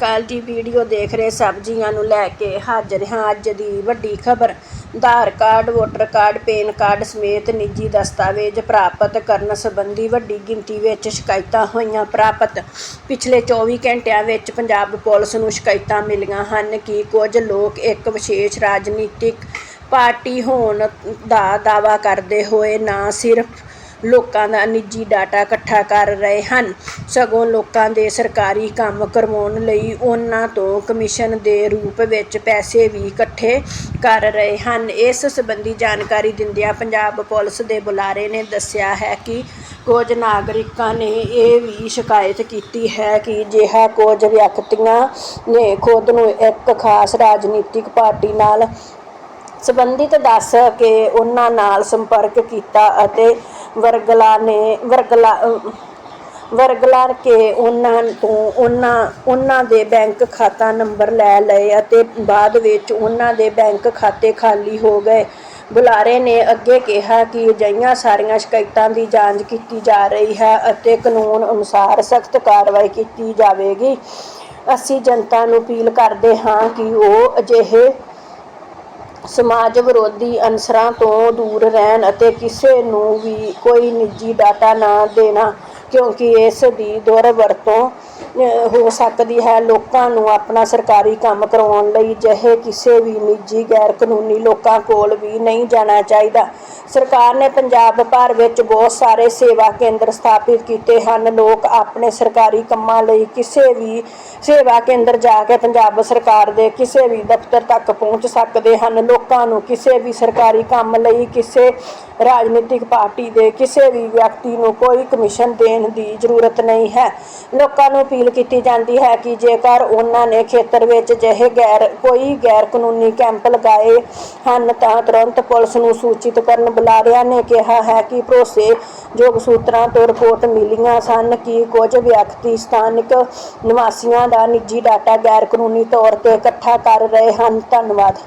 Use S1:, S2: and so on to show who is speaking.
S1: ਕਾਲ ਦੀ video ਦੇਖ ਰਹੇ ਸਬਜ਼ੀਆਂ ਨੂੰ ਲੈ ਕੇ ਹਾਜ਼ਰ ਹਾਂ ਅੱਜ ਦੀ ਵੱਡੀ ਖਬਰ। Aadhaar card, voter card, PAN card ਸਮੇਤ ਨਿੱਜੀ ਦਸਤਾਵੇਜ਼ ਪ੍ਰਾਪਤ ਕਰਨ ਸੰਬੰਧੀ ਵੱਡੀ ਗਿਣਤੀ ਵਿੱਚ ਸ਼ਿਕਾਇਤਾਂ ਹੋਈਆਂ ਪ੍ਰਾਪਤ। ਪਿਛਲੇ 24 ਘੰਟਿਆਂ ਵਿੱਚ ਪੰਜਾਬ ਪੁਲਿਸ ਨੂੰ ਸ਼ਿਕਾਇਤਾਂ ਮਿਲੀਆਂ ਹਨ ਕਿ ਕੁਝ ਲੋਕ ਇੱਕ ਵਿਸ਼ੇਸ਼ ਰਾਜਨੀਤਿਕ ਪਾਰਟੀ ਹੋਣ ਦਾ ਦਾਅਵਾ ਕਰਦੇ ਹੋਏ ਨਾ ਸਿਰਫ ਲੋਕਾਂ ਦਾ ਨਿੱਜੀ ਡਾਟਾ ਇਕੱਠਾ ਕਰ ਰਹੇ ਹਨ। ਸਗੋਂ ਲੋਕਾਂ ਦੇ ਸਰਕਾਰੀ ਕੰਮ ਕਰਵਾਉਣ ਲਈ ਉਹਨਾਂ ਤੋਂ ਕਮਿਸ਼ਨ ਦੇ ਰੂਪ ਵਿੱਚ ਪੈਸੇ ਵੀ ਇਕੱਠੇ ਕਰ ਰਹੇ ਹਨ। ਇਸ ਸੰਬੰਧੀ ਜਾਣਕਾਰੀ ਦਿੰਦਿਆਂ ਪੰਜਾਬ ਪੁਲਿਸ ਦੇ ਬੁਲਾਰੇ ਨੇ ਦੱਸਿਆ ਹੈ ਕਿ ਕੁਝ ਨਾਗਰਿਕਾਂ ਨੇ ਇਹ ਵੀ ਸ਼ਿਕਾਇਤ ਕੀਤੀ ਹੈ ਕਿ ਅਜਿਹਾ ਕੁਝ ਵਿਅਕਤੀਆਂ ਨੇ ਖੁਦ ਨੂੰ ਇੱਕ ਖਾਸ ਰਾਜਨੀਤਿਕ ਪਾਰਟੀ ਨਾਲ ਸੰਬੰਧਿਤ ਦੱਸ ਕੇ ਉਹਨਾਂ ਨਾਲ ਸੰਪਰਕ ਕੀਤਾ ਅਤੇ ਵਰਗਲਾ ਨੇ ਵਰਗਲਾ ਵਰਗਲਾ ਕੇ ਉਹਨਾਂ ਤੋਂ ਉਹਨਾਂ ਉਹਨਾਂ ਦੇ ਬੈਂਕ ਖਾਤਾ ਨੰਬਰ ਲੈ ਲਏ ਅਤੇ ਬਾਅਦ ਵਿੱਚ ਉਹਨਾਂ ਦੇ ਬੈਂਕ ਖਾਤੇ ਖਾਲੀ ਹੋ ਗਏ। ਬੁਲਾਰੇ ਨੇ ਅੱਗੇ ਕਿਹਾ ਕਿ ਅਜਿਹੀਆਂ ਸਾਰੀਆਂ ਸ਼ਿਕਾਇਤਾਂ ਦੀ ਜਾਂਚ ਕੀਤੀ ਜਾ ਰਹੀ ਹੈ ਅਤੇ ਕਾਨੂੰਨ ਅਨੁਸਾਰ ਸਖਤ ਕਾਰਵਾਈ ਕੀਤੀ ਜਾਵੇਗੀ। ਅਸੀਂ ਜਨਤਾ ਨੂੰ ਅਪੀਲ ਕਰਦੇ ਹਾਂ ਕਿ ਉਹ ਅਜਿਹੇ ਸਮਾਜ ਵਿਰੋਧੀ ਅਨਸਰਾਂ ਤੋਂ ਦੂਰ ਰਹਿਣ ਅਤੇ ਕਿਸੇ ਨੂੰ ਵੀ ਕੋਈ ਨਿੱਜੀ ਡਾਟਾ ਨਾ ਦੇਣਾ, ਕਿਉਂਕਿ ਇਸ ਦੀ ਦੁਰਵਰਤੋਂ ਹੋ ਸਕਦੀ ਹੈ ਲੋਕਾਂ ਨੂੰ ਆਪਣਾ ਸਰਕਾਰੀ ਕੰਮ ਕਰਵਾਉਣ ਲਈ ਜਿਹੇ ਕਿਸੇ ਵੀ ਨਿੱਜੀ ਗੈਰ ਕਾਨੂੰਨੀ ਲੋਕਾਂ ਕੋਲ ਵੀ ਨਹੀਂ ਜਾਣਾ ਚਾਹੀਦਾ। ਸਰਕਾਰ ਨੇ ਪੰਜਾਬ ਭਰ ਵਿੱਚ ਬਹੁਤ ਸਾਰੇ ਸੇਵਾ ਕੇਂਦਰ ਸਥਾਪਿਤ ਕੀਤੇ ਹਨ। ਲੋਕ ਆਪਣੇ ਸਰਕਾਰੀ ਕੰਮਾਂ ਲਈ ਕਿਸੇ ਵੀ ਸੇਵਾ ਕੇਂਦਰ ਜਾ ਕੇ ਪੰਜਾਬ ਸਰਕਾਰ ਦੇ ਕਿਸੇ ਵੀ ਦਫ਼ਤਰ ਤੱਕ ਪਹੁੰਚ ਸਕਦੇ ਹਨ। ਲੋਕਾਂ ਨੂੰ ਕਿਸੇ ਵੀ ਸਰਕਾਰੀ ਕੰਮ ਲਈ, ਕਿਸੇ ਰਾਜਨੀਤਿਕ ਪਾਰਟੀ ਦੇ ਕਿਸੇ ਵੀ ਵਿਅਕਤੀ ਨੂੰ ਕੋਈ ਕਮਿਸ਼ਨ ਦੇਣ ਦੀ ਜ਼ਰੂਰਤ ਨਹੀਂ ਹੈ। ਲੋਕਾਂ ਨੂੰ ਅਪੀਲ ਕੀਤੀ ਜਾਂਦੀ ਹੈ ਕਿ ਜੇਕਰ ਉਹਨਾਂ ਨੇ ਖੇਤਰ ਵਿੱਚ ਜਿਹੇ ਗੈਰ, ਕੋਈ ਗੈਰ ਕਾਨੂੰਨੀ ਕੈਂਪ ਲਗਾਏ ਹਨ, ਤਾਂ ਤੁਰੰਤ ਪੁਲਿਸ ਨੂੰ ਸੂਚਿਤ ਕਰਨ ਬੁਲਾਰਿਆਂ ਨੇ, ਕਿਹਾ ਹੈ ਕਿ ਭਰੋਸੇਯੋਗ ਸੂਤਰਾਂ ਤੋਂ ਰਿਪੋਰਟ ਮਿਲੀਆਂ ਸਨ ਕਿ ਕੁਝ ਵਿਅਕਤੀ ਸਥਾਨਕ ਨਿਵਾਸੀਆਂ ਦਾ ਨਿੱਜੀ ਡਾਟਾ ਗੈਰ ਕਾਨੂੰਨੀ ਤੌਰ ਤੇ ਇਕੱਠਾ ਕਰ ਰਹੇ ਹਨ। ਧੰਨਵਾਦ।